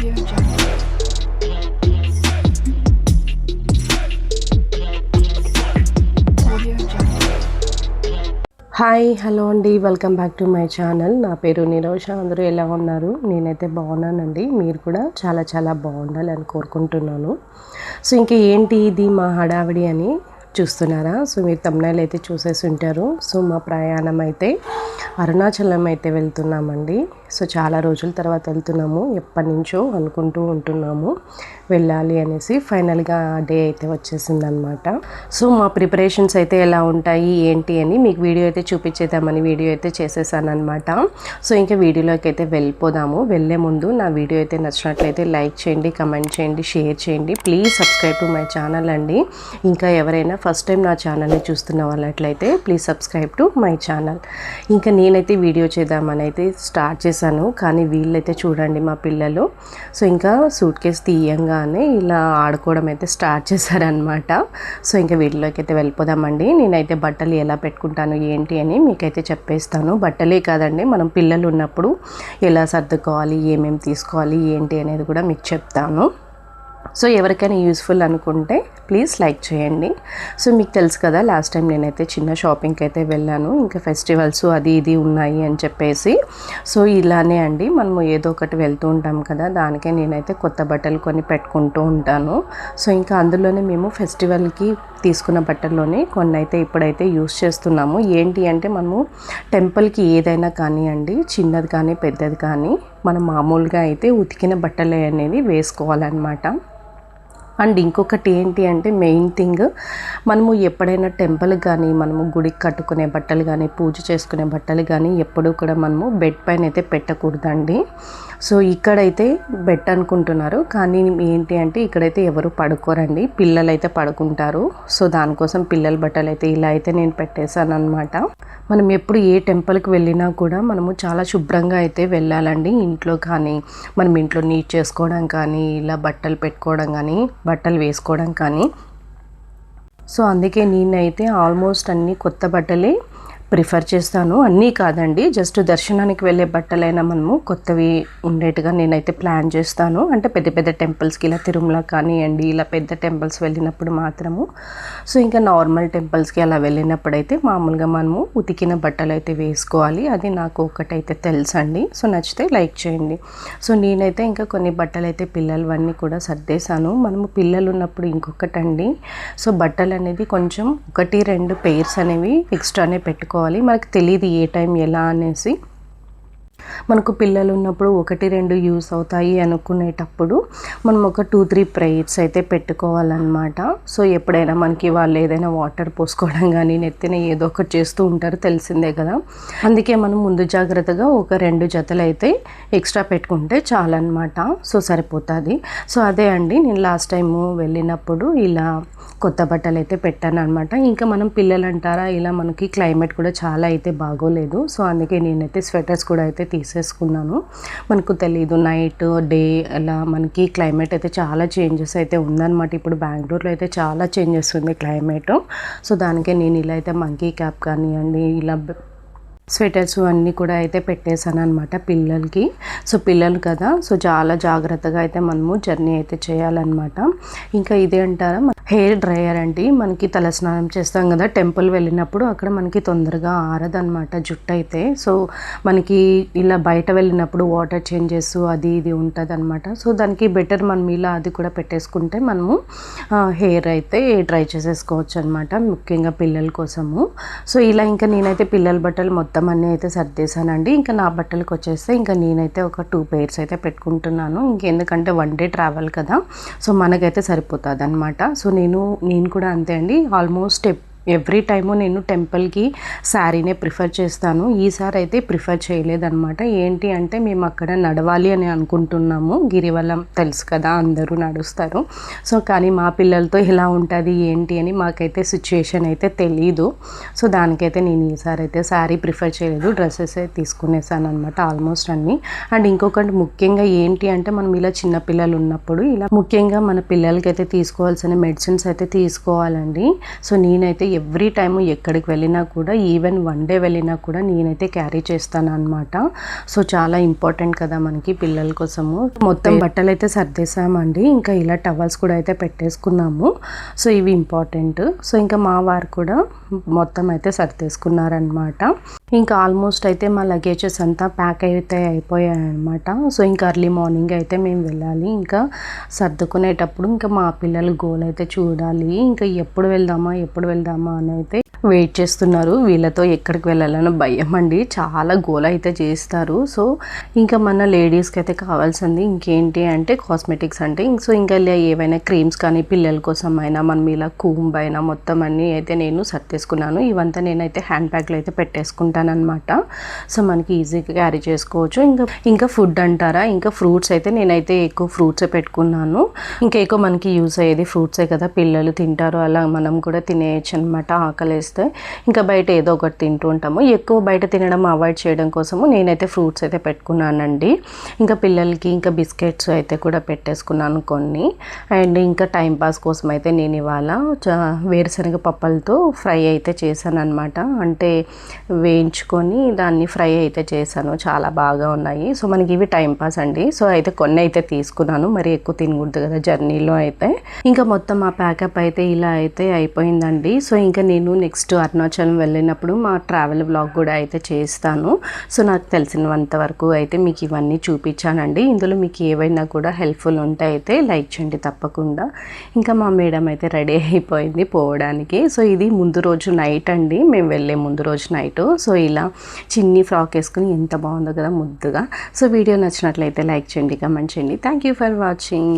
Hi hello అండి. Welcome back to my channel నా పేరు నిరోష అందరూ ఎలా ఉన్నారు? నేనైతే బాగున్నానండి. మీరు కూడా చాలా చాలా బాగుండాలని కోరుకుంటున్నాను. సో ఇంకా ఏంటి ఇది మా హడావిడి అని చూస్తున్నారా? సో మీరు తమ్నాయిలు అయితే చూసేసి ఉంటారు. సో మా ప్రయాణం అయితే అరుణాచలం అయితే వెళ్తున్నామండి. సో చాలా రోజుల తర్వాత వెళ్తున్నాము. ఎప్పటి నుంచో అనుకుంటూ ఉంటున్నాము వెళ్ళాలి అనేసి. ఫైనల్గా ఆ డే అయితే వచ్చేసింది అనమాట సో మా ప్రిపరేషన్స్ అయితే ఎలా ఉంటాయి ఏంటి అని మీకు వీడియో అయితే చూపించేద్దామని వీడియో అయితే చేసేసానమాట సో ఇంకా వీడియోలోకి అయితే వెళ్ళిపోదాము. వెళ్ళే ముందు నా వీడియో అయితే నచ్చినట్లయితే లైక్ చేయండి కమెంట్ చేయండి షేర్ చేయండి. Please subscribe to my channel అండి. ఇంకా ఎవరైనా ఫస్ట్ టైం నా ఛానల్ని చూస్తున్న వాళ్ళట్లయితే please subscribe to my channel. ఇంకా నేనైతే వీడియో చేద్దామని అయితే స్టార్ట్ చేశాను కానీ వీళ్ళైతే చూడండి మా పిల్లలు. సో ఇంకా సూట్ కేస్ తీయంగానే ఇలా ఆడుకోవడం అయితే స్టార్ట్ చేశారనమాట సో ఇంకా వీటిలోకి అయితే వెళ్ళిపోదామండి. నేనైతే బట్టలు ఎలా పెట్టుకుంటాను ఏంటి అని మీకైతే చెప్పేస్తాను. బట్టలే కాదండి మనం పిల్లలు ఉన్నప్పుడు ఎలా సర్దుకోవాలి ఏమేమి తీసుకోవాలి ఏంటి అనేది కూడా మీకు చెప్తాను. సో ఎవరికైనా యూస్ఫుల్ అనుకుంటే ప్లీజ్ లైక్ చేయండి. సో మీకు తెలుసు కదా లాస్ట్ టైం నేనైతే చిన్న షాపింగ్కి అయితే వెళ్ళాను. ఇంకా ఫెస్టివల్స్ అది ఇది ఉన్నాయి అని చెప్పేసి. సో ఇలానే అండి మనము ఏదో ఒకటి వెళ్తూ ఉంటాం కదా దానికే నేనైతే కొత్త బట్టలు కొని పెట్టుకుంటూ ఉంటాను. సో ఇంకా అందులోనే మేము ఫెస్టివల్కి తీసుకున్న బట్టల్లోనే కొన్ని అయితే ఇప్పుడైతే యూస్ చేస్తున్నాము. ఏంటి అంటే మనము టెంపుల్కి ఏదైనా కానివ్వండి చిన్నది కానీ పెద్దది కానీ మనం మామూలుగా అయితే ఉతికిన బట్టలే అనేది వేసుకోవాలన్నమాట. అండ్ ఇంకొకటి ఏంటి అంటే మెయిన్ థింగ్ మనము ఎప్పుడైనా టెంపుల్ కానీ మనము గుడికి కట్టుకునే బట్టలు కానీ పూజ చేసుకునే బట్టలు కానీ ఎప్పుడూ కూడా మనము బెడ్ పైన అయితే పెట్టకూడదండి. సో ఇక్కడైతే బెడ్ అనుకుంటున్నారు. కానీ ఏంటి అంటే ఇక్కడైతే ఎవరు పడుకోరండి. పిల్లలు అయితే పడుకుంటారు. సో దానికోసం పిల్లల బట్టలు అయితే ఇలా అయితే నేను పెట్టేశాను అనమాట మనం ఎప్పుడు ఏ టెంపుల్కి వెళ్ళినా కూడా మనము చాలా శుభ్రంగా అయితే వెళ్ళాలండి. ఇంట్లో కానీ మనం ఇంట్లో నీట్ చేసుకోవడం కానీ ఇలా బట్టలు పెట్టుకోవడం కానీ బట్టలు వేసుకోవడం కానీ. సో అందుకే నేనైతే ఆల్మోస్ట్ అన్ని కొత్త బట్టలే ప్రిఫర్ చేస్తాను. అన్నీ కాదండి. జస్ట్ దర్శనానికి వెళ్ళే బట్టలైనా మనము కొత్తవి ఉండేట్టుగా నేనైతే ప్లాన్ చేస్తాను. అంటే పెద్ద పెద్ద టెంపుల్స్కి ఇలా తిరుమల కానివ్వండి ఇలా పెద్ద టెంపుల్స్ వెళ్ళినప్పుడు మాత్రము. సో ఇంకా నార్మల్ టెంపుల్స్కి అలా వెళ్ళినప్పుడైతే మామూలుగా మనము ఉతికిన బట్టలు అయితే వేసుకోవాలి. అది నాకు ఒకటైతే తెలుసండి. సో నచ్చితే లైక్ చేయండి. సో నేనైతే ఇంకా కొన్ని బట్టలు అయితే పిల్లలవన్నీ కూడా సర్దేశాను. మనము పిల్లలు ఉన్నప్పుడు ఇంకొకటండి. సో బట్టలు అనేది కొంచెం ఒకటి రెండు పెయిర్స్ అనేవి ఎక్స్ట్రానే పెట్టుకోవాలి. మనకు తెలియదు ఏ టైం ఎలా అనేసి. మనకు పిల్లలు ఉన్నప్పుడు ఒకటి రెండు యూస్ అవుతాయి అనుకునేటప్పుడు మనం ఒక టూ త్రీ ప్రైట్స్ అయితే పెట్టుకోవాలన్నమాట. సో ఎప్పుడైనా మనకి వాళ్ళు ఏదైనా వాటర్ పోసుకోవడం కానీ నెత్తిన ఏదో ఒకటి చేస్తూ ఉంటారు తెలిసిందే కదా. అందుకే మనం ముందు జాగ్రత్తగా ఒక రెండు జతలు అయితే ఎక్స్ట్రా పెట్టుకుంటే చాలన్నమాట. సో సరిపోతుంది. సో అదే అండి నేను లాస్ట్ టైము వెళ్ళినప్పుడు ఇలా కొత్త బట్టలు అయితే పెట్టాను అనమాట ఇంకా మనం పిల్లలు అంటారా ఇలా మనకి క్లైమేట్ కూడా చాలా అయితే బాగోలేదు. సో అందుకే నేనైతే స్వెటర్స్ కూడా అయితే తీసేసుకున్నాను. మనకు తెలీదు నైట్ డే అలా మనకి క్లైమేట్ అయితే చాలా చేంజెస్ అయితే ఉందన్నమాట. ఇప్పుడు బెంగళూరులో అయితే చాలా చేంజెస్ ఉంది క్లైమేట్ సో దానికే నేను ఇలా అయితే మంకీ క్యాప్ కానివ్వండి ఇలా స్వెటర్స్ అన్నీ కూడా అయితే పెట్టేశాను అనమాట పిల్లలకి. సో పిల్లలు కదా సో చాలా జాగ్రత్తగా అయితే మనము జర్నీ అయితే చేయాలన్నమాట. ఇంకా ఇదే అంటారా హెయిర్ డ్రయర్ అండి. మనకి తలస్నానం చేస్తాం కదా టెంపుల్ వెళ్ళినప్పుడు అక్కడ మనకి తొందరగా ఆరదనమాట జుట్టు అయితే. సో మనకి ఇలా బయట వెళ్ళినప్పుడు వాటర్ చేంజెస్ అది ఇది ఉంటుంది అనమాట సో దానికి బెటర్ మనం ఇలా అది కూడా పెట్టేసుకుంటే మనము హెయిర్ అయితే డ్రై చేసేసుకోవచ్చు అనమాట ముఖ్యంగా పిల్లల కోసము. సో ఇలా ఇంకా నేనైతే పిల్లల బట్టలు మొత్తం అన్నీ అయితే సర్దేశానండి. ఇంకా నా బట్టలకు వచ్చేస్తే ఇంకా నేనైతే ఒక టూ పెయిర్స్ అయితే పెట్టుకుంటున్నాను. ఇంకెందుకంటే వన్ డే ట్రావెల్ కదా సో మనకైతే సరిపోతుంది అనమాట సో నేను నేను కూడా అంతే అండి. ఆల్మోస్ట్ ఎవ్రీ టైము నేను టెంపుల్కి శారీనే ప్రిఫర్ చేస్తాను. ఈసారి అయితే ప్రిఫర్ చేయలేదన్నమాట. ఏంటి అంటే మేము అక్కడ నడవాలి అని అనుకుంటున్నాము. గిరివలం తెలుసు కదా అందరూ నడుస్తారు. సో కానీ మా పిల్లలతో ఎలా ఉంటుంది ఏంటి అని మాకైతే సిచ్యుయేషన్ అయితే తెలీదు. సో దానికైతే నేను ఈసారి అయితే శారీ ప్రిఫర్ చేయలేదు. డ్రెస్సెస్ అయితే తీసుకునేసాను అనమాట ఆల్మోస్ట్ అన్నీ. అండ్ ఇంకొకటి ముఖ్యంగా ఏంటి అంటే మనం ఇలా చిన్న పిల్లలు ఉన్నప్పుడు ఇలా ముఖ్యంగా మన పిల్లలకైతే తీసుకోవాల్సిన మెడిసిన్స్ అయితే తీసుకోవాలండి. సో నేనైతే ఎవ్రీ టైం ఎక్కడికి వెళ్ళినా కూడా ఈవెన్ వన్ డే వెళ్ళినా కూడా నేనైతే క్యారీ చేస్తాను అనమాట సో చాలా ఇంపార్టెంట్ కదా మనకి పిల్లల కోసము. మొత్తం బట్టలు అయితే సర్దేశామండి. ఇంకా ఇలా టవల్స్ కూడా అయితే పెట్టేసుకున్నాము. సో ఇవి ఇంపార్టెంట్. సో ఇంకా మా వారు కూడా మొత్తం అయితే సర్దేసుకున్నారనమాట ఇంకా ఆల్మోస్ట్ అయితే మా లగేజెస్ అంతా ప్యాక్ అయితే అయిపోయాయి అనమాట సో ఇంకా ఎర్లీ మార్నింగ్ అయితే మేము వెళ్ళాలి. ఇంకా సర్దుకునేటప్పుడు ఇంకా మా పిల్లలు గోల్ అయితే చూడాలి. ఇంకా ఎప్పుడు వెళ్దామా ఎప్పుడు వెళ్దామా అని అయితే వెయిట్ చేస్తున్నారు. వీళ్ళతో ఎక్కడికి వెళ్ళాలని భయం అండి. చాలా గోల అయితే చేస్తారు. సో ఇంకా మన లేడీస్కి అయితే కావాల్సింది ఇంకేంటి అంటే కాస్మెటిక్స్ అంటే సో ఇంకా ఇలా ఏవైనా క్రీమ్స్ కానీ పిల్లల కోసం అయినా మనం ఇలా కూంబ్ అయినా మొత్తం అన్నీ అయితే నేను సర్దేసుకున్నాను ఇవంతా నేనైతే హ్యాండ్ బ్యాగ్లో అయితే పెట్టేసుకుంటాను అనమాట సో మనకి ఈజీగా క్యారీ చేసుకోవచ్చు. ఇంకా ఇంకా ఫుడ్ అంటారా? ఇంకా ఫ్రూట్స్ అయితే నేనైతే ఎక్కువ ఫ్రూట్సే పెట్టుకున్నాను. ఇంకా ఎక్కువ మనకి యూస్ అయ్యేది ఫ్రూట్సే కదా. పిల్లలు తింటారు. అలా మనం కూడా తినేయచ్చు అనమాట ఆకలి అనిపిస్తాయి ఇంకా బయట ఏదో ఒకటి తింటూ ఉంటాము. ఎక్కువ బయట తినడం అవాయిడ్ చేయడం కోసము నేనైతే ఫ్రూట్స్ అయితే పెట్టుకున్నానండి. ఇంకా పిల్లలకి ఇంకా బిస్కెట్స్ అయితే కూడా పెట్టేసుకున్నాను కొన్ని. అండ్ ఇంకా టైం పాస్ కోసం అయితే నేను ఇవాళ చ- వేరుశనగ పప్పలతో ఫ్రై అయితే చేశాను అనమాట అంటే వేయించుకొని దాన్ని ఫ్రై అయితే చేశాను. చాలా బాగా ఉన్నాయి. సో మనకి ఇవి టైం పాస్ అండి. సో అయితే కొన్ని అయితే తీసుకున్నాను. మరి ఎక్కువ తినకూడదు కదా జర్నీలో అయితే. ఇంకా మొత్తం ఆ ప్యాకప్ అయితే ఇలా అయితే అయిపోయిందండి. సో ఇంకా నేను నెక్స్ట్ నెక్స్ట్ అరుణాచలం వెళ్ళినప్పుడు మా ట్రావెల్ బ్లాగ్ కూడా అయితే చేస్తాను. సో నాకు తెలిసినంత వరకు అయితే మీకు ఇవన్నీ చూపించానండి. ఇందులో మీకు ఏవైనా కూడా హెల్ప్ఫుల్ ఉంటే అయితే లైక్ చేయండి తప్పకుండా. ఇంకా మా మేడం అయితే రెడీ అయిపోయింది పోవడానికి. సో ఇది ముందు రోజు నైట్ అండి. మేము వెళ్ళే ముందు రోజు నైట్. సో ఇలా చిన్ని ఫ్రాక్ వేసుకుని ఎంత బాగుందో కదా ముద్దుగా. సో వీడియో నచ్చినట్లయితే లైక్ చేయండి కమెంట్ చేయండి. Thank you for watching.